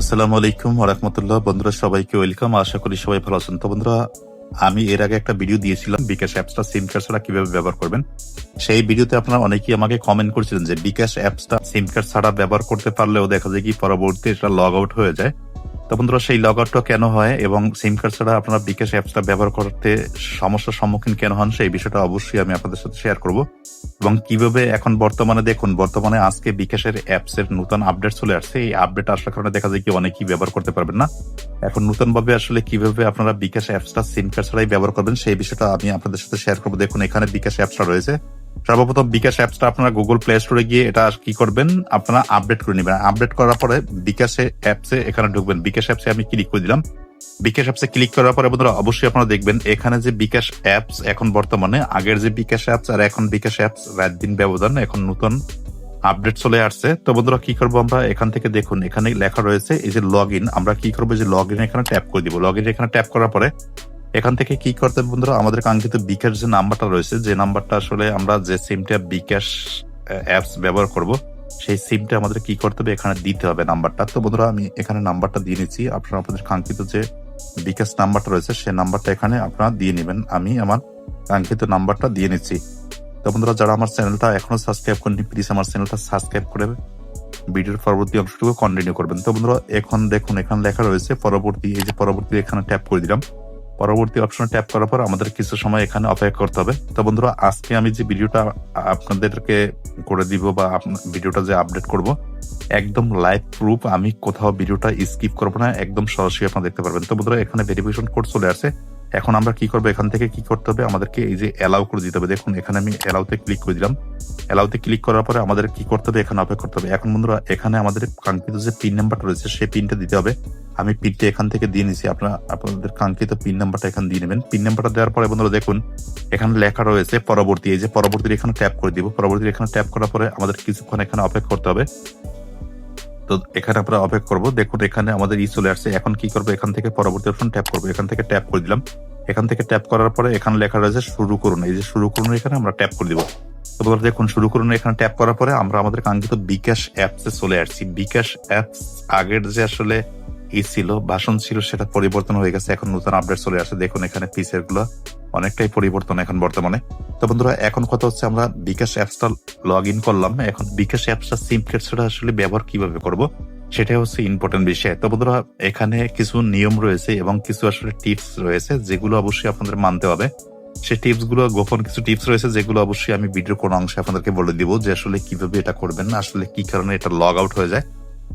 আসসালামু আলাইকুম রহমতুল্লাহ। বন্ধুরা, সবাইকে ওয়েলকাম। আশা করি সবাই ভালো আছেন। তো বন্ধুরা, আমি এর আগে একটা ভিডিও দিয়েছিলাম বিকাশ অ্যাপসটা, সিম কার্ড ছাড়া কীভাবে ব্যবহার করবেন? সেই ভিডিওতে আপনারা অনেকেই আমাকে কমেন্ট করেছিলেন যে বিকাশ অ্যাপসটা, সিম কার্ড ছাড়া ব্যবহার করতে পারলেও দেখা যায় কি পরবর্তী এটা লগ আউট হয়ে যায়। তো বন্ধুরা, সেই লগ আউটটা কেন হয় এবং সিম কার্ড ছাড়া আপনারা বিকাশ অ্যাপসটা ব্যবহার করতে সমস্যার সম্মুখীন কেন হন, সেই বিষয়টা অবশ্যই আমি আপনাদের সাথে শেয়ার করব। এবং কীভাবে এখন বর্তমানে দেখুন, বর্তমানে আজকে বিকাশের অ্যাপস এর নতুন আপডেট চলে আসছে। এই আপডেট আসার কারণে দেখা যায় কি অনেকেই ব্যবহার করতে পারবেন না। এখন নতুন ভাবে আসলে কীভাবে আপনারা বিকাশ অ্যাপসটা সিম কার্ড ছাড়াই ব্যবহার করবেন, সেই বিষয়টা আমি আপনাদের সাথে শেয়ার করব। দেখুন, এখানে বিকাশ অ্যাপসটা রয়েছে। সর্বপ্রথম বিকাশ অ্যাপসটা আপনারা গুগল প্লে স্টোরে গিয়ে এটা কি করবেন, আপনারা আপডেট করে নেবেন। আপডেট করার পরে বিকাশে অ্যাপসে এখানে ঢুকবেন। বিকাশ অ্যাপসে আমি ক্লিক করে দিলাম। বিকাশ অ্যাপসে ক্লিক করার পরে বন্ধুরা অবশ্যই আপনারা দেখবেন, এখানে যে বিকাশ অ্যাপস এখন বর্তমানে, আগের যে বিকাশ অ্যাপস আর এখন বিকাশ অ্যাপস রাত দিন ব্যবধান, এখন নতুন আপডেট চলে আসছে। তো বন্ধুরা কি করব আমরা? এখান থেকে দেখুন, এখানে লেখা রয়েছে এই যে লগ আমরা কি করব? যে লগ এখানে ট্যাপ করে দিব। লগ এখানে ট্যাপ করার পরে এখান থেকে কি করতে বন্ধুরা? আমাদের কাঙ্ক্ষিত বিকাশ যে নাম্বারটা রয়েছে, যে নাম্বারটা আসলে আমরা যে সিমটা বিকাশ অ্যাপস ব্যবহার করব, সেই সিমটা আমাদের কি করতে হবে? এখানে দিতে হবে নাম্বারটা। তো বন্ধুরা, আমি এখানে নাম্বারটা দিয়ে নিচ্ছি। আপনারা আপনাদের কাঙ্ক্ষিত যে বিকাশ নাম্বারটা রয়েছে সেই নাম্বারটা এখানে আপনারা দিয়ে নেবেন। আমি আমার কাঙ্ক্ষিত নাম্বারটা দিয়ে নিচ্ছি। তো বন্ধুরা, যারা আমার চ্যানেলটা এখনও সাবস্ক্রাইব করেনি প্লিজ আমার চ্যানেলটা সাবস্ক্রাইব করে ভিডিওর পরবর্তী অংশটুকু কন্টিনিউ করবেন। তো বন্ধুরা, এখন দেখুন, এখানে লেখা রয়েছে, পরবর্তী, এই যে পরবর্তী এখানে ট্যাপ করে দিলাম। পরবর্তী অপশন ট্যাপ করার পর আমাদের কিছু সময় এখানে অপেক্ষা করতে হবে। তো বন্ধুরা, আজকে আমি যে ভিডিওটা আপনাদেরকে করে দিব বা ভিডিওটা যে আপডেট করব, একদম লাইভ প্রুফ আমি কোথাও ভিডিওটা স্কিপ করব না, একদম সরাসরি আপনারা দেখতে পারবেন। তো বন্ধুরা, এখানে ভেরিফিকেশন কোড চলে আসছে এখন আমরা কি করব? এখান থেকে কি করতে হবে? আমাদেরকে এই যে অ্যালাউ করে দিতে হবে। দেখুন, এখানে আমি অ্যালাউতে ক্লিক করে দিলাম। অ্যালাউতে ক্লিক করার পরে আমাদের কি করতে হবে? এখানে অপেক্ষা করতে হবে। এখন বন্ধুরা, এখানে আমাদের কাঙ্ক্ষিত যে পিন নাম্বারটা রয়েছে, সেই পিনটা দিতে হবে। আমি পিনটা এখান থেকে দিয়ে নিছি। আপনারা, আপনাদের কাঙ্ক্ষিত পিন নাম্বারটা এখানে দিয়ে নেবেন। পিন নাম্বারটা দেওয়ার পরে বন্ধুরা, দেখুন, এখানে লেখা রয়েছে পরবর্তী। এই যে পরবর্তী এখানে ট্যাপ করে দিব। পরবর্তী এখানে ট্যাপ করার পরে আমাদের কিছুক্ষণ এখানে অপেক্ষা করতে হবে। তো এখানে আমরা অপেক্ষা করব। দেখুন, এখানে আমাদের ই চলে আসছে। এখন কি করব? এখান থেকে পরবর্তী অপশন ট্যাপ করব। এখান থেকে ট্যাপ করে দিলাম। এখান থেকে ট্যাপ করার পরে এখানে লেখা রয়েছে শুরু করুন। এই যে শুরু করুন, এখানে আমরা ট্যাপ করে দিব। তো দেখুন, শুরু করুন, এখানে ট্যাপ করার পরে আমরা আমাদের কাঙ্ক্ষিত বিকাশ অ্যাপসে চলে আসছি। বিকাশ অ্যাপস আগের যে আসলে ই ছিল ভাষণ ছিল, সেটা পরিবর্তন হয়ে গেছে। এখন নতুন আপডেট চলে আসে। দেখুন এখানে পিসেরগুলো অনেকটাই পরিবর্তন এখন বর্তমানে। তো বন্ধুরা, এখন কথা হচ্ছে আমরা বিকাশ অ্যাপসটা লগ ইন করলাম। এখন বিকাশ অ্যাপসটা সিম কার্ডটা আসলে ব্যবহার কীভাবে করব, সেটাই হচ্ছে ইম্পর্টেন্ট বিষয়। তো বন্ধুরা, এখানে কিছু নিয়ম রয়েছে এবং কিছু আসলে টিপস রয়েছে, যেগুলো অবশ্যই আপনাদের মানতে হবে। সেই টিপসগুলো, গোপন কিছু টিপস রয়েছে, যেগুলো অবশ্যই আমি ভিডিওর কোন অংশে আপনাদেরকে বলে দিব যে আসলে কীভাবে এটা করবেন, আসলে কি কারণে এটা লগ আউট হয়ে যায়।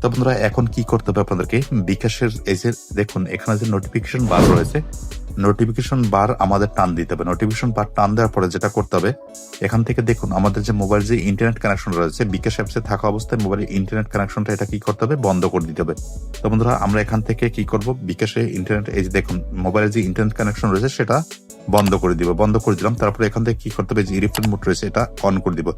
তো বন্ধুরা, এখন কি করতে হবে আপনাদেরকে? বিকাশের যে দেখুন, এখানে যে নোটিফিকেশন বার রয়েছে নোটিফিকেশন বার আমাদের টান দিতে হবে। নোটিফিকেশন বার টান দেওয়ার পরে যেটা করতে হবে, এখান থেকে দেখুন, আমাদের যে মোবাইল যে ইন্টারনেট কানেকশন রয়েছে, বিকাশ অ্যাপসে থাকা অবস্থায় মোবাইলের ইন্টারনেট কানেকশনটা এটা কি করতে হবে? বন্ধ করে দিতে হবে। তো বন্ধুরা, আমরা এখান থেকে কি করব? বিকাশে ইন্টারনেট এই যে দেখুন মোবাইলের যে ইন্টারনেট কানেকশন রয়েছে, সেটা বন্ধ করে দিব, বন্ধ করে দিলাম, তারপরে এখান থেকে কি করতে হবে? যে ইরিফোন মোড রয়েছে, এটা অন করে দিব।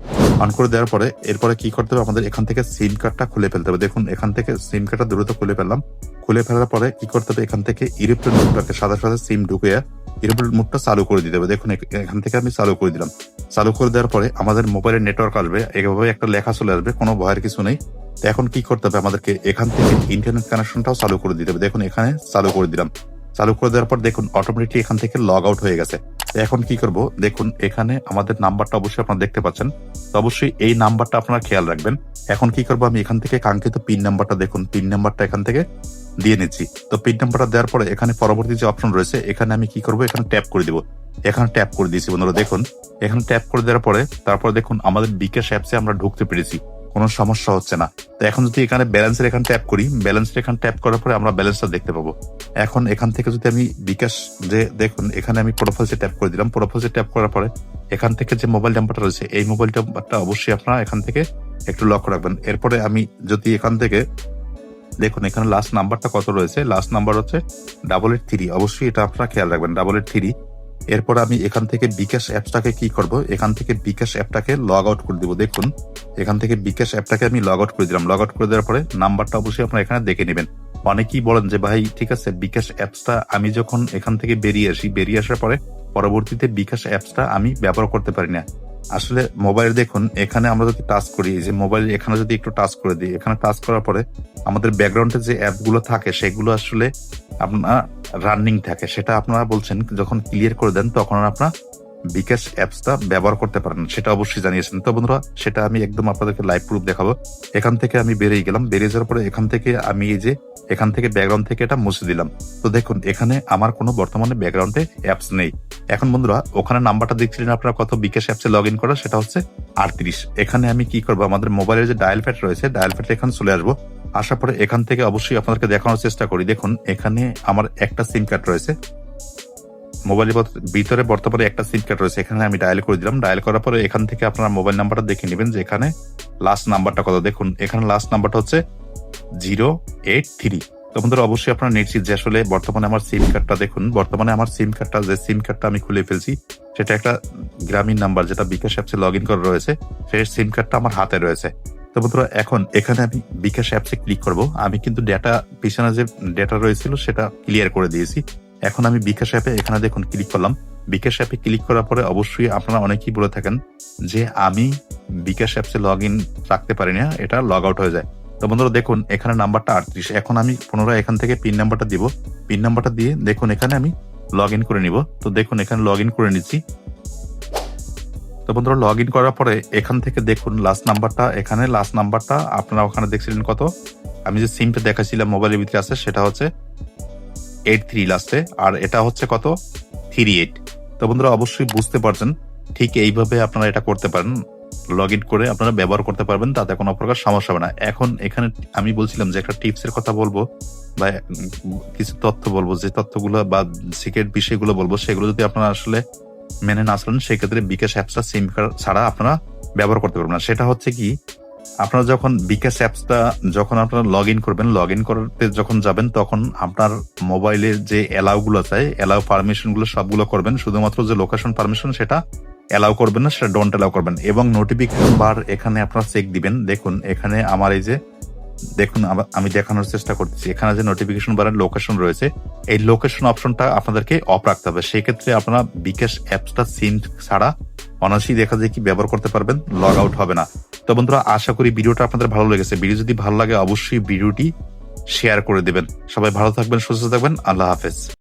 অন করে দেওয়ার পরে, এরপরে কি করতে হবে? আমাদের এখান থেকে সিম কার্ডটা খুলে ফেলতে হবে। দেখুন, এখান থেকে সিম কার্ডটা দ্রুত খুলে ফেললাম। খুলে ফেলার পরে কি করতে হবে? এখান থেকে ইরিপ্লেন মোডটাকে সাদা সাদা সিম ঢুকে ইরিপ্লেন মোডটা চালু করে দিতে হবে। দেখুন এখান থেকে আমি চালু করে দিলাম। চালু করে দেওয়ার পরে আমাদের মোবাইলের নেটওয়ার্ক আসবে, এভাবে একটা লেখা চলে আসবে, কোনো ভয়ের কিছু নেই। এখন কি করতে হবে? আমাদেরকে এখান থেকে ইন্টারনেট কানেকশনটাও চালু করে দিতে হবে। দেখুন, এখানে চালু করে দিলাম। চালু করে দেওয়ার পর দেখুন অটোমেটিকলি এখান থেকে লগ আউট হয়ে গেছে। এখন কি করব? দেখুন, এখানে আমাদের নাম্বারটা অবশ্যই আপনারা দেখতে পাচ্ছেন। তো অবশ্যই এই নাম্বারটা আপনারা খেয়াল রাখবেন। এখন কি করব আমি এখান থেকে কাঙ্ক্ষিত পিন নাম্বারটা দেখুন পিন নাম্বারটা এখান থেকে দিয়ে নিচ্ছি। তো পিন নাম্বারটা দেওয়ার পরে এখানে পরবর্তী যে অপশন রয়েছে, এখানে আমি কি করব? এখানে ট্যাপ করে দিব। এখানে ট্যাপ করে দিয়েছি বন্ধুরা, দেখুন। এখানে ট্যাপ করে দেওয়ার পরে, তারপর দেখুন, আমাদের বিকাশ অ্যাপসে আমরা ঢুকতে পেরেছি। কোনো সমস্যা হচ্ছে না। তো এখন যদি এখানে ব্যালেন্সের এখানে ট্যাপ করি ব্যালেন্সের এখানে ট্যাপ করার পরে আমরা ব্যালেন্সটা দেখতে পাবো। এখন এখান থেকে যদি আমি বিকাশ যে দেখুন, এখানে আমি প্রোফাইলসে ট্যাপ করে দিলাম। প্রোফাইলসে ট্যাপ করার পরে এখান থেকে যে মোবাইল নাম্বারটা রয়েছে, এই মোবাইল নাম্বারটা অবশ্যই আপনারা এখান থেকে একটু লক্ষ্য রাখবেন। এরপরে আমি যদি এখান থেকে দেখুন, এখানে লাস্ট নাম্বারটা কত রয়েছে? লাস্ট নাম্বার হচ্ছে ডাবল এইট থ্রি অবশ্যই এটা আপনারা খেয়াল রাখবেন ডাবল এইট থ্রি এরপর আমি এখান থেকে বিকাশ অ্যাপটাকে কি করব? এখান থেকে বিকাশ অ্যাপটাকে লগ আউট করে দিব। দেখুন, এখান থেকে বিকাশ অ্যাপটাকে আমি লগ আউট করে দিলাম। লগ আউট করে দেওয়ার পরে নাম্বারটা অবশ্যই আপনারা এখানে দেখে নেবেন। অনেকেই বলেন যে, ভাই, ঠিক আছে, বিকাশ অ্যাপসটা আমি যখন এখান থেকে বেরিয়ে আসি, বেরিয়ে আসার পরে পরবর্তীতে বিকাশ অ্যাপসটা আমি ব্যবহার করতে পারি না। আসলে মোবাইল দেখুন, এখানে আমরা যদি টাচ করি যে মোবাইল এখানে যদি একটু টাচ করে দিই, এখানে টাচ করার পরে আমাদের ব্যাকগ্রাউন্ডে যে অ্যাপগুলো থাকে, সেগুলো আসলে আপনার রানিং থাকে। সেটা আপনারা বলছেন, যখন ক্লিয়ার করে দেন, তখন আপনার বিকাশ অ্যাপসটা ব্যবহার করতে পারেন সেটা অবশ্যই জানিয়েছেন। তো বন্ধুরা, সেটা আমি একদম আপনাদেরকে লাইভ প্রুফ দেখাবো। এখান থেকে আমি বেরিয়ে গেলাম। বেরিয়ে যাওয়ার পরে এখান থেকে আমি এই যে, এখান থেকে ব্যাকগ্রাউন্ড থেকে এটা মুছে দিলাম। তো দেখুন, এখানে আমার কোনো বর্তমানে ব্যাকগ্রাউন্ডে অ্যাপস নেই। এখন বন্ধুরা, ওখানে নাম্বারটা দেখছিলেন আপনারা কত বিকাশ অ্যাপসে লগ ইন করা, সেটা হচ্ছে আটত্রিশ। এখানে আমি কি করব? আমাদের মোবাইলের যে ডায়াল প্যাড রয়েছে ডায়াল প্যাড এখানে চলে আসব। আসার পরে এখান থেকে অবশ্যই আপনাদেরকে দেখানোর চেষ্টা করি। দেখুন, এখানে আমার একটা সিম কার্ড রয়েছে। মোবাইলের ভিতরে বর্তমানে একটা সিম কার্ড রয়েছে। এখানে আমি ডায়াল করে দিলাম। ডায়াল করার পরে এখান থেকে আপনারা মোবাইল নাম্বারটা দেখে নেবেন যে এখানে লাস্ট নাম্বারটা কত। দেখুন, এখানে লাস্ট নাম্বারটা হচ্ছে জিরো এইট থ্রি তো বন্ধুরা, অবশ্যই আপনারা নিশ্চিত যে আসলে বর্তমানে আমার সিম কার্ডটা দেখুন। বর্তমানে আমার সিম কার্ডটা যে সিম কার্ডটা আমি খুলে ফেলছি, সেটা একটা গ্রামীণ নাম্বার যেটা বিকাশ অ্যাপসে লগ ইন করা রয়েছে। সেই সিম কার্ডটা আমার হাতে রয়েছে। তো বন্ধুরা, এখন এখানে আমি বিকাশ অ্যাপসে ক্লিক করব। আমি কিন্তু ডেটা পিছনে যে ডেটা রয়েছিল, সেটা ক্লিয়ার করে দিয়েছি। এখন আমি বিকাশ অ্যাপে এখানে দেখুন ক্লিক করলাম। বিকাশ অ্যাপে ক্লিক করার পরে অবশ্যই আপনারা অনেকেই বলে থাকেন যে আমি বিকাশ অ্যাপসে লগ ইন রাখতে পারি না, এটা লগ আউট হয়ে যায়। তো বন্ধুরা দেখুন, এখানে নাম্বারটা আটত্রিশ। এখন আমি পুনরায় এখান থেকে পিন নাম্বারটা দিব। পিন নাম্বারটা দিয়ে দেখুন, এখানে আমি লগ ইন করে নিব। তো দেখুন, এখানে লগ ইন করে নিচ্ছি। তো বন্ধুরা লগ ইন করার পরে এখান থেকে দেখুন লাস্ট নাম্বারটা, এখানে লাস্ট নাম্বারটা, আপনারা ওখানে দেখছিলেন কত? আমি যে সিমটা দেখাছিলাম মোবাইলের ভিতরে আছে, সেটা হচ্ছে এইট থ্রি লাস্টে আর এটা হচ্ছে কত? থ্রি এইট তো বন্ধুরা, অবশ্যই বুঝতে পারছেন, ঠিক এইভাবে আপনারা এটা করতে পারেন লগ ইন করে আপনারা ব্যবহার করতে পারবেন, তাতে কোনো প্রকার সমস্যা হবে না। এখন এখানে আমি বলছিলাম যে একটা টিপস এর কথা বলব, বা কিছু তথ্য বলব, যে তথ্যগুলো বা সিক্রেট বিষয়গুলো বলব, সেগুলো যদি আপনারা আসলে মেনে না চলেন, সেক্ষেত্রে বিকাশ অ্যাপসটা সিম ছাড়া আপনারা ব্যবহার করতে পারবেন না। সেটা হচ্ছে কি আপনারা যখন বিকাশ অ্যাপসটা যখন আপনারা লগ ইন করবেন লগ ইন করতে যখন যাবেন, তখন আপনার মোবাইলের যে অ্যালাউ গুলো চাই অ্যালাউ পারমিশনগুলো সবগুলো করবেন। শুধুমাত্র যে লোকেশন পারমিশন সেটা অ্যালাউ করবেন না, সেটা ডোন্ট অ্যালাউ করবেন। এবং নোটিফিকেশন বার এখানে আপনারা চেক দিবেন। দেখুন, এখানে আমার এই যে, দেখুন, আমি দেখানোর চেষ্টা করতেছি। এখানে যে নোটিফিকেশন বারের লোকেশন রয়েছে, এই লোকেশন অপশনটা আপনাদেরকে অফ রাখতে হবে। সেক্ষেত্রে আপনারা বিকাশ অ্যাপসটা সিম ছাড়া অনায়াসেই দেখা যায় কি ব্যবহার করতে পারবেন লগ আউট হবে না। তো বন্ধুরা, আশা করি ভিডিওটা আপনাদের ভালো লেগেছে। ভিডিও যদি ভালো লাগে, অবশ্যই ভিডিওটি শেয়ার করে দেবেন। সবাই ভালো থাকবেন, সুস্থ থাকবেন। আল্লাহ হাফেজ।